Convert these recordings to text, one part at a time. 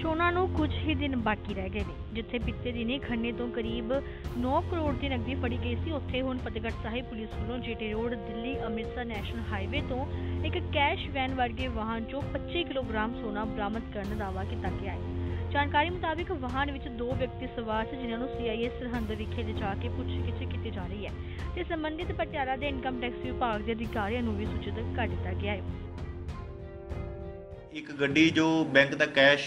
ਚੋਣਾਂ ਨੂੰ ਕੁਝ ਹੀ ਦਿਨ ਬਾਕੀ ਰਹਿ ਗਏ ਨੇ, ਜਿੱਥੇ ਪਿੱਤੇ ਦਿਨੀ ਖੰਨੇ ਤੋਂ ਕਰੀਬ 9 ਕਰੋੜ ਦੀ ਨਕਦੀ ਫੜੀ ਗਈ ਸੀ। ਉੱਥੇ ਹੁਣ ਫਤਿਹਗੜ੍ਹ ਸਾਹਿਬ ਪੁਲਿਸ ਵੱਲੋਂ GT road, Delhi Amritsar national highway ਤੋਂ ਇੱਕ ਕੈਸ਼ ਵੈਨ ਵਰਗੇ ਵਾਹਨ ਚੋਂ 25 ਕਿਲੋਗ੍ਰਾਮ ਸੋਨਾ ਬਰਾਮਦ ਕਰਨ ਦਾ ਦਾਅਵਾ ਕੀਤਾ ਗਿਆ ਹੈ। ਜਾਣਕਾਰੀ ਮੁਤਾਬਿਕ ਵਾਹਨ ਵਿੱਚ ਦੋ ਵਿਅਕਤੀ ਸਵਾਰ ਸੀ, ਜਿਨ੍ਹਾਂ ਨੂੰ ਸੀਆਈਏ ਸਰਹੰਦ ਵਿਖੇ ਲਿਜਾ ਕੇ ਪੁੱਛਗਿੱਛ ਕੀਤੀ ਜਾ ਰਹੀ ਹੈ। ਤੇ ਸੰਬੰਧਿਤ ਪਟਿਆਲਾ ਦੇ ਇਨਕਮ ਟੈਕਸ ਵਿਭਾਗ ਦੇ ਅਧਿਕਾਰੀਆਂ ਨੂੰ ਵੀ ਸੂਚਿਤ ਕਰ ਦਿੱਤਾ ਗਿਆ ਹੈ। ਇੱਕ ਗੱਡੀ ਜੋ ਬੈਂਕ ਦਾ ਕੈਸ਼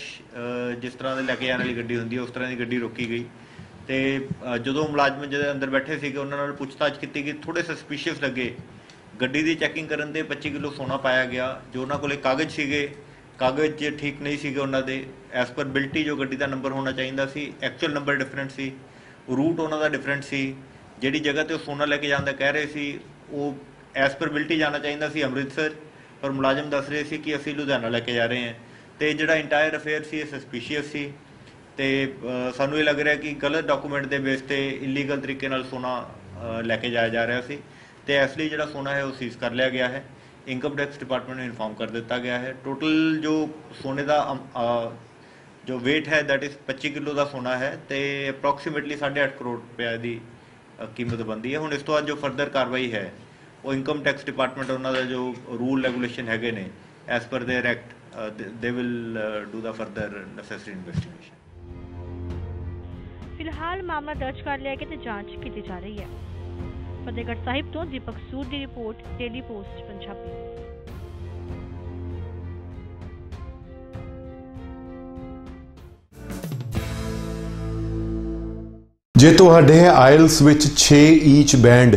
ਜਿਸ ਤਰ੍ਹਾਂ ਦੇ ਲੈ ਕੇ ਜਾਣ ਵਾਲੀ ਗੱਡੀ ਹੁੰਦੀ ਹੈ, ਉਸ ਤਰ੍ਹਾਂ ਦੀ ਗੱਡੀ ਰੋਕੀ ਗਈ। ਤੇ ਜਦੋਂ ਮੁਲਾਜ਼ਮ ਜਿਹੜੇ ਅੰਦਰ ਬੈਠੇ ਸੀਗੇ, ਉਹਨਾਂ ਨਾਲ ਪੁੱਛਤਾਛ ਕੀਤੀ ਗਈ ਥੋੜੇ ਸਸਪੀਸ਼ੀਅਸ ਲੱਗੇ। ਗੱਡੀ ਦੀ ਚੈਕਿੰਗ ਕਰਨ ਤੇ 25 ਕਿਲੋ ਸੋਨਾ ਪਾਇਆ ਗਿਆ, ਜੋ ਉਹਨਾਂ ਕੋਲੇ ਕਾਗਜ਼ ਸੀਗੇ। ਕਾਗਜ਼ ਠੀਕ ਨਹੀਂ ਸੀਗੇ ਉਹਨਾਂ ਦੇ। ਐਸ ਪਰ ਬਿਲਟੀ ਜੋ ਗੱਡੀ ਦਾ ਨੰਬਰ ਹੋਣਾ ਚਾਹੀਦਾ ਸੀ ਐਕਚੁਅਲ ਨੰਬਰ ਡਿਫਰੈਂਟ ਸੀ। ਰੂਟ ਉਹਨਾਂ ਦਾ ਡਿਫਰੈਂਟ ਸੀ। ਜਿਹੜੀ ਜਗ੍ਹਾ ਤੇ ਉਹ ਸੋਨਾ ਲੈ ਕੇ ਜਾਣ ਦਾ ਕਹਿ ਰਹੇ ਸੀ, ਉਹ ਐਸ ਪਰ ਬਿਲਟੀ ਜਾਣਾ ਚਾਹੀਦਾ ਸੀ ਅੰਮ੍ਰਿਤਸਰ। ਪਰ ਮੁਲਾਜ਼ਮ ਦੱਸ ਰਹੇ ਸੀ ਕਿ ਅਸੀਂ ਲੁਧਿਆਣਾ ਲੈ ਕੇ ਜਾ ਰਹੇ ਹਾਂ। ਤੇ ਜਿਹੜਾ ਇੰਟਾਇਰ ਅਫੇਅਰ ਸੀ ਇਹ ਸਸਪੀਸ਼ੀਅਸ ਸੀ। ਤੇ ਸਾਨੂੰ ਇਹ ਲੱਗ ਰਿਹਾ ਕਿ ਗਲਤ ਡਾਕੂਮੈਂਟ ਦੇ ਬੇਸ ਤੇ ਇਲੀਗਲ ਤਰੀਕੇ ਨਾਲ ਸੋਨਾ ਲੈ ਕੇ ਜਾਇਆ ਜਾ ਰਿਹਾ ਸੀ। ਤੇ ਇਸ ਲਈ ਜਿਹੜਾ ਸੋਨਾ ਹੈ ਉਹ ਸੀਜ਼ ਕਰ ਲਿਆ ਗਿਆ ਹੈ। ਇਨਕਮ ਟੈਕਸ ਡਿਪਾਰਟਮੈਂਟ ਨੂੰ ਇਨਫਾਰਮ ਕਰ ਦਿੱਤਾ ਗਿਆ ਹੈ। ਟੋਟਲ ਜੋ ਸੋਨੇ ਦਾ ਅਮ, ਜੋ weight ਹੈ that is 25 ਕਿਲੋ ਦਾ ਸੋਨਾ ਹੈ ਤੇ ਅਪਰੋਕਸੀਮੇਟਲੀ 8.5 ਕਰੋੜ ਰੁਪਏ ਦੀ ਕੀਮਤ ਬਣਦੀ ਹੈ। ਹੁਣ ਇਸ ਤੋਂ ਬਾਅਦ ਜੋ ਫਰਦਰ ਕਾਰਵਾਈ ਹੈ ਉਹ ਇਨਕਮ ਟੈਕਸ ਡਿਪਾਰਟਮੈਂਟ ਉਹਨਾਂ ਦਾ ਜੋ ਰੂਲ ਰੈਗੂਲੇਸ਼ਨ ਹੈਗੇ ਨੇ as per their act they will do the further necessary investigation ਫਿਲਹਾਲ ਮਾਮਲਾ ਦਰਜ ਕਰ ਲਿਆ ਗਿਆ ਤੇ ਜਾਂਚ ਕੀਤੀ ਜਾ ਰਹੀ ਹੈ ਫਤਿਹਗੜ੍ਹ ਸਾਹਿਬ ਤੋਂ ਦੀਪਕ ਸੂਦ ਦੀ ਰਿਪੋਰਟ ਡੇਲੀ ਪੋਸਟ ਪੰਜਾਬੀ ਜੇ ਤੁਹਾਡੇ ਹੈ ਆਇਲਸ ਵਿੱਚ 6 ਈਚ ਬੈਂਡ